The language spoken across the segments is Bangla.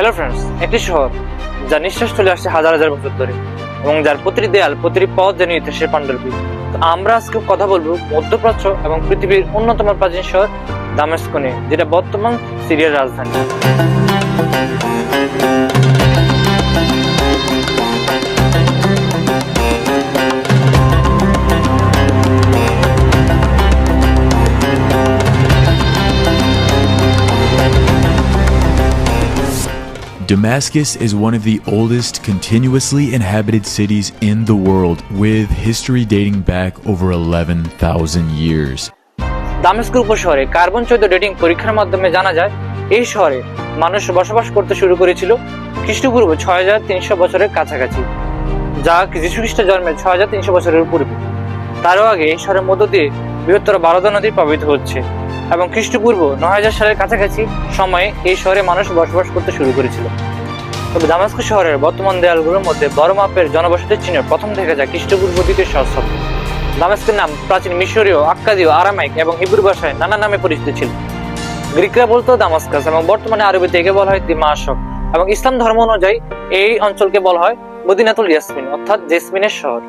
হ্যালো ফ্রেন্ডস একটি শহর যা নিঃশ্বাস চলে আসছে হাজার হাজার বছর ধরে এবং যার প্রতিটি দেয়াল, প্রতিটি পথ যেন ইতিহাসের পাণ্ডুলিপি। তো আমরা আজকে কথা বলব মধ্যপ্রাচ্য এবং পৃথিবীর অন্যতম প্রাচীন শহর দামেস্ক নিয়ে যেটা বর্তমান সিরিয়ার রাজধানী। Damascus is one of the oldest continuously inhabited cities in the world, with history dating back over 11,000 years. দামেস্কের উপশহরে কার্বন চৌদ্দ ডেটিং পরীক্ষার মাধ্যমে জানা যায় এই শহরে মানুষ বসবাস করতে শুরু করেছিল খ্রিস্টপূর্ব ছয় হাজার তিনশো বছরের কাছাকাছি যা যীশু খ্রিস্ট জন্মের ছয় হাজার তিনশো বছরের পূর্বে তারও আগে এই শহরের মধ্য দিয়ে বৃহত্তর বারোদা নদী প্রবাহিত হচ্ছে এবং খ্রিস্টপূর্ব নয় হাজার সালের কাছাকাছি সময়ে এই শহরে মানুষ বসবাস করতে শুরু করেছিল। তবে দামাস্ক শহরের বর্তমান দেয়ালগুলোর মধ্যে বড় মাপের জনবসতির চিহ্ন প্রথম দেখা যায় খ্রিস্টপূর্ব দ্বিতীয় সহস্রাব্দে দামেস্কের নাম প্রাচীন মিশরীয়, আক্কাদীয়, আরামাইক এবং হিব্রু ভাষায় নানা নামে পরিচিত ছিল। গ্রিকরা বলতো দামাস্কাস এবং বর্তমানে আরবিতে একে বলা হয় দিমাশক এবং ইসলাম ধর্ম অনুযায়ী এই অঞ্চলকে বলা হয় মদিনাতুল ইয়াসমিন, অর্থাৎ জেসমিনের শহর।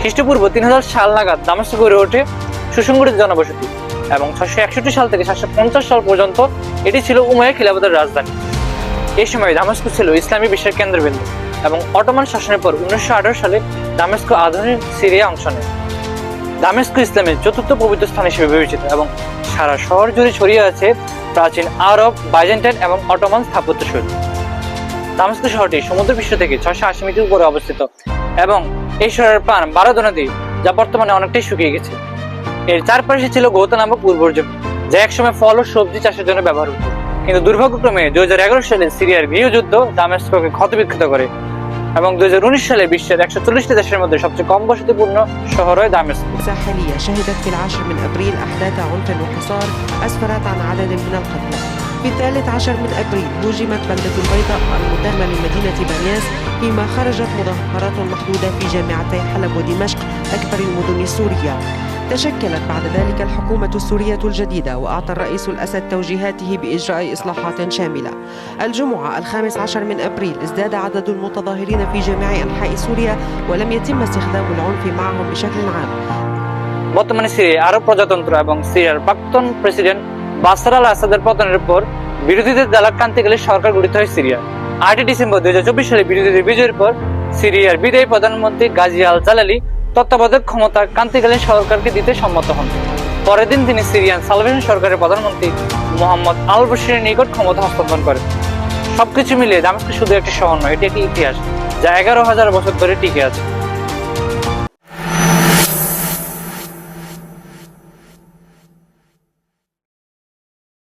খ্রিস্টপূর্ব তিন হাজার সাল নাগাদ দামেস্ক গড়ে ওঠে সুসংগঠিত জনবসতি এবং ছশো একষট্টি সাল থেকে সাতশো পঞ্চাশ সাল পর্যন্ত এটি ছিল উমাইয়া খিলাফতের রাজধানী। এই সময় দামেস্ক ছিল ইসলামী বিশ্বের কেন্দ্রবিন্দু এবং অটোমান শাসনের পর উনিশশো আঠারো সালে দামেস্ক আধুনিক সিরিয়া অংশ নেয়। দামেস্ক ইসলামের চতুর্থ পবিত্র স্থান হিসেবে বিবেচিত এবং সারা শহর জুড়ে ছড়িয়ে আছে প্রাচীন আরব, বাইজেন্টাইন এবং অটোমান স্থাপত্য শৈলী দামেস্ক শহরটি সমুদ্র বিশ্ব থেকে ছশো আশি মিটার উপরে অবস্থিত এবং এই শহরের পান বারোদা নদী যা বর্তমানে অনেকটাই শুকিয়ে গেছে এর চারপাশে ছিল গৌতা নামক উর্বর জমি যা একসময় ফল ও সবজি চাষের জন্য ব্যবহার হতো কিন্তু দুর্ভাগ্যক্রমে দুই হাজার এগারো সালে সিরিয়ার গৃহযুদ্ধ দামেস্ককে ক্ষতবিক্ষত করে এবং দুই হাজার উনিশ সালে বিশ্বের একশো চল্লিশটি দেশের মধ্যে সবচেয়ে কম বসতিপূর্ণ শহর হয় দামেস্ক ساحلية شهدت في العاشر من أبريل أحداث عنف وحصار أسفرت عن عدد من القتلى في الثالث عشر من أبريل هوجمت بلدة البيضاء المنتهمة لمدينة بنياس فيما خرجت مظاهرات محدودة في جامعتي حلب ودمشق أكبر المدن السورية تشكلت بعد ذلك الحكومة السورية الجديدة وأعطى الرئيس الأسد توجيهاته بإجراء إصلاحات شاملة الجمعة الخامس عشر من أبريل ازداد عدد المتظاهرين في جميع أنحاء سوريا ولم يتم استخدام العنف معهم بشكل عام বর্তমানে সিরিয়া আরব প্রজাতন্ত্র এবং সিরিয়ার প্রাক্তন প্রেসিডেন্ট বাসার আল আসাদের পতনের পর বিরোধীদের দ্বারা কান্তি গেলে সরকার গঠিত হয় সিরিয়া। আটই ডিসেম্বর দুই হাজার চব্বিশ সালে বিরোধীদের বিজয়ের পর সিরিয়ার বিদায়ী প্রধানমন্ত্রী গাজী আল জালালি তত্ত্বাবধায়ক ক্ষমতা কান্তিকালীন সরকারকে দিতে সম্মত হন। পরের দিন তিনি সিরিয়ান সালভেশন সরকারের প্রধানমন্ত্রী মোহাম্মদ আল বশিরের নিকট ক্ষমতা হস্তান্তর করেন। সবকিছু মিলিয়ে দামেস্ক শুধু একটি শহর নয়, এটি একটি ইতিহাস, যা এগারো হাজার বছর ধরে টিকে আছে।